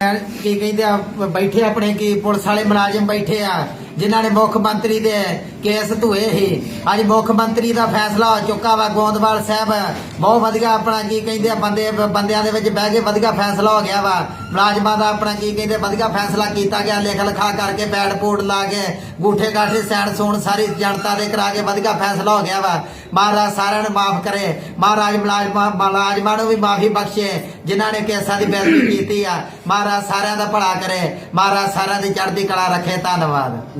ਕੀ ਕਹਿੰਦੇ ਆ ਬੈਠੇ ਆਪਣੇ ਕੀ ਪੁਲਿਸ ਵਾਲੇ ਮੁਲਾਜ਼ਮ ਬੈਠੇ ਆ। ਜਿਨ੍ਹਾਂ ਨੇ ਮੁੱਖ ਮੰਤਰੀ ਦੇ ਕੇਸ ਧੋਏ ਸੀ। ਅੱਜ ਮੁੱਖ ਮੰਤਰੀ ਦਾ ਫੈਸਲਾ ਹੋ ਚੁੱਕਾ ਵਾ, ਗੋਂਦਵਾਲ ਸਾਹਿਬ। ਬਹੁਤ ਵਧੀਆ ਆਪਣਾ ਕੀ ਕਹਿੰਦੇ ਆ, ਬੰਦੇ, ਬੰਦਿਆਂ ਦੇ ਵਿੱਚ ਬਹਿ ਕੇ ਵਧੀਆ ਫੈਸਲਾ ਹੋ ਗਿਆ ਵਾ। ਮੁਲਾਜ਼ਮਾਂ ਦਾ ਆਪਣਾ ਕੀ ਕਹਿੰਦੇ ਵਧੀਆ ਫੈਸਲਾ ਕੀਤਾ ਗਿਆ। ਲਿਖ ਲਿਖਾ ਕਰਕੇ ਬੈਡ ਬੋਰਡ ਲਾ ਕੇ ਗੂਠੇ ਗਾਠੇ, ਸੈਣ ਸੂਣ ਸਾਰੀ ਜਨਤਾ ਦੇ ਕਰਾ ਕੇ ਵਧੀਆ ਫੈਸਲਾ ਹੋ ਗਿਆ ਵਾ। ਮਹਾਰਾਜ ਸਾਰਿਆਂ ਨੂੰ ਮਾਫ ਕਰੇ। ਮਹਾਰਾਜ ਮੁਲਾਜ਼ਮਾਂ ਮੁਲਾਜ਼ਮਾਂ ਨੂੰ ਵੀ ਮਾਫੀ ਬਖਸ਼ੇ, ਜਿਨ੍ਹਾਂ ਨੇ ਕੇਸਾਂ ਦੀ ਬੇਇੱਜ਼ਤੀ ਕੀਤੀ ਆ। ਮਹਾਰਾਜ ਸਾਰਿਆਂ ਦਾ ਭਲਾ ਕਰੇ। ਮਹਾਰਾਜ ਸਾਰਿਆਂ ਦੀ ਚੜ੍ਹਦੀ ਕਲਾ ਰੱਖੇ। ਧੰਨਵਾਦ।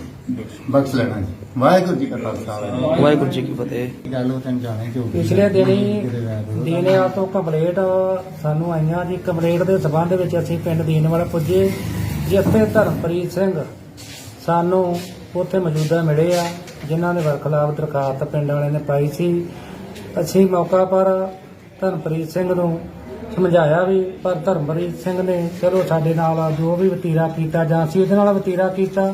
ਬਖਸ਼ ਲੈਣਾ ਜੀ। ਵਾਹਿਗੁਰੂ ਜੀ ਕਾ ਖਾਲਸਾ। ਵਾਹਿਗੁਰੂ ਜੀ ਕੀ ਫਤਿਹ। ਕੀ ਗੱਲ ਉਹ ਤੈਨੂੰ ਜਾਣੇ ਜੋ ਪਿਛਲੇ ਦਿਨੀ ਦੀਨੇਵਾਲ ਤੋਂ ਕੰਪਲੇਂਟ ਸਾਨੂੰ ਆਈਆਂ ਜੀ। ਕੰਪਲੇਂਟ ਦੇ ਸਬੰਧ ਵਿੱਚ ਅਸੀਂ ਪਿੰਡ ਦੀਨੇਵਾਲ ਪੁੱਜੇ। ਜਿੱਥੇ ਧਰਮਪ੍ਰੀਤ ਸਿੰਘ ਸਾਨੂੰ ਉੱਥੇ ਮੌਜੂਦਾ ਮਿਲੇ ਆ ਜਿਨ੍ਹਾਂ ਦੇ ਵਰਖਲਾਫ ਦਰਖਾਸਤ ਪਿੰਡ ਵਾਲਿਆਂ ਨੇ ਪਾਈ ਸੀ। ਅਸੀਂ ਮੌਕਾ ਪਰ ਧਰਮਪ੍ਰੀਤ ਸਿੰਘ ਨੂੰ ਸਮਝਾਇਆ ਵੀ ਪਰ ਧਰਮਪ੍ਰੀਤ ਸਿੰਘ ਨੇ ਚਲੋ ਸਾਡੇ ਨਾਲ ਜੋ ਵੀ ਵਤੀਰਾ ਕੀਤਾ ਜਾਂ ਅਸੀਂ ਉਹਦੇ ਨਾਲ ਵਤੀਰਾ ਕੀਤਾ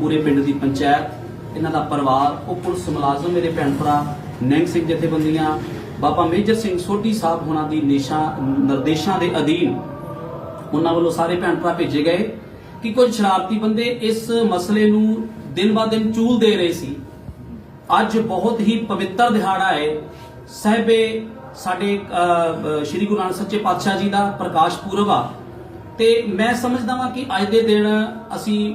ਪੂਰੇ ਪਿੰਡ ਦੀ ਪੰਚਾਇਤ, ਇਹਨਾਂ ਦਾ ਪਰਿਵਾਰ, ਉਹ ਪੁਲਿਸ ਮੁਲਾਜ਼ਮ, ਮੇਰੇ ਭੈਣ ਭਰਾ ਨਿਹੰਗ ਸਿੰਘ ਜਥੇਬੰਦੀਆਂ, ਬਾਬਾ ਮੇਜਰ ਸਿੰਘ ਸੋਢੀ ਸਾਹਿਬ ਹੋਣਾ ਦੀ ਨਿਸ਼ਾ, ਨਿਰਦੇਸ਼ਾਂ ਦੇ ਅਧੀਨ ਉਹਨਾਂ ਵੱਲੋਂ ਸਾਰੇ ਭੈਣ ਭਰਾ ਭੇਜੇ ਗਏ ਕਿ ਕੁਝ ਸ਼ਰਾਰਤੀ ਬੰਦੇ ਇਸ ਮਸਲੇ ਨੂੰ ਦਿਨ ਬਾ ਦਿਨ ਚੂਲ ਦੇ ਰਹੇ ਸੀ। ਅੱਜ ਬਹੁਤ ਹੀ ਪਵਿੱਤਰ ਦਿਹਾੜਾ ਹੈ। ਸਹਿਬੇ ਸਾਡੇ ਸ੍ਰੀ ਗੁਰੂ ਨਾਨਕ ਸੱਚੇ ਪਾਤਸ਼ਾਹ ਜੀ ਦਾ ਪ੍ਰਕਾਸ਼ ਪੁਰਬ ਆ। ਤੇ ਮੈਂ ਸਮਝਦਾ ਹਾਂ ਕਿ ਅੱਜ ਦੇ ਦਿਨ ਅਸੀਂ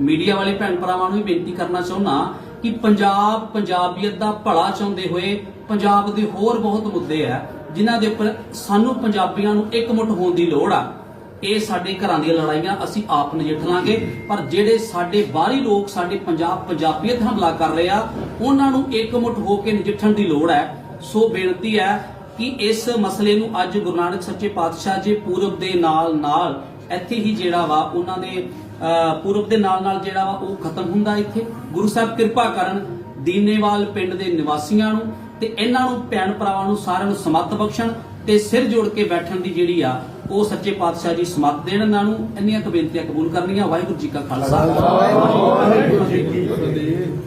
ਮੀਡੀਆ ਵਾਲੇ ਭੈਣ ਭਰਾਵਾਂ ਨੂੰ ਵੀ ਬੇਨਤੀ ਕਰਨਾ ਚਾਹੁੰਦਾ ਕਿ ਪੰਜਾਬ, ਪੰਜਾਬੀਅਤ ਦਾ ਭਲਾ ਚਾਹੁੰਦੇ ਹੋਏ ਪੰਜਾਬ ਦੇ ਹੋਰ ਬਹੁਤ ਮੁੱਦੇ ਆ, ਜਿਨ੍ਹਾਂ ਦੇ ਉੱਪਰ ਸਾਨੂੰ ਪੰਜਾਬੀਆਂ ਨੂੰ ਇਕਮੁੱਠ ਹੋਣ ਦੀ ਲੋੜ ਆ। ਇਹ ਸਾਡੇ ਘਰਾਂ ਦੀਆਂ ਲੜਾਈਆਂ ਅਸੀਂ ਆਪ ਨਜਿੱਠ ਲਾਂਗੇ, ਪਰ ਜਿਹੜੇ ਸਾਡੇ ਬਾਹਰੀ ਲੋਕ, ਸਾਡੇ ਪੰਜਾਬ ਪੰਜਾਬੀਅਤ ਹਮਲਾ ਕਰ ਰਹੇ ਆ, ਉਹਨਾਂ ਨੂੰ ਇਕਮੁੱਠ ਹੋ ਕੇ ਨਜਿੱਠਣ ਦੀ ਲੋੜ ਹੈ ਸੋ ਬੇਨਤੀ ਹੈ ਕਿ ਇਸ ਮਸਲੇ ਨੂੰ ਅੱਜ ਗੁਰੂ ਨਾਨਕ ਸੱਚੇ ਪਾਤਸ਼ਾਹ ਜੀ ਪੂਰਬ ਦੇ ਨਾਲ ਨਾਲ ਇੱਥੇ ਹੀ ਜਿਹੜਾ ਵਾ, ਉਹਨਾਂ ਦੇ ਪੂਰਬ ਦੇ ਨਾਲ ਨਾਲ ਜਿਹੜਾ ਵਾ ਉਹ ਖਤਮ ਹੁੰਦਾ ਇੱਥੇ। ਗੁਰੂ ਸਾਹਿਬ ਕਿਰਪਾ ਕਰਨ ਦੀਨੇਵਾਲ ਪਿੰਡ ਦੇ ਨਿਵਾਸੀਆਂ ਨੂੰ ਤੇ ਇਹਨਾਂ ਨੂੰ ਭੈਣ ਭਰਾਵਾਂ ਨੂੰ ਸਾਰਿਆਂ ਨੂੰ ਸਮੱਤ ਬਖਸ਼ਣ ਤੇ ਸਿਰ ਜੋੜ ਕੇ ਬੈਠਣ ਦੀ ਜਿਹੜੀ ਆ, ਉਹ ਸੱਚੇ ਪਾਤਸ਼ਾਹ ਜੀ ਸਮੱਤ ਦੇਣ ਇਹਨਾਂ ਨੂੰ। ਇੰਨੀਆਂ ਕੁ ਬੇਨਤੀਆਂ ਕਬੂਲ ਕਰਨੀਆਂ। ਵਾਹਿਗੁਰੂ ਜੀ ਕਾ ਖਾਲਸਾ। ਵਾਹਿਗੁਰੂ ਜੀ ਕੀ ਫਤਿਹ।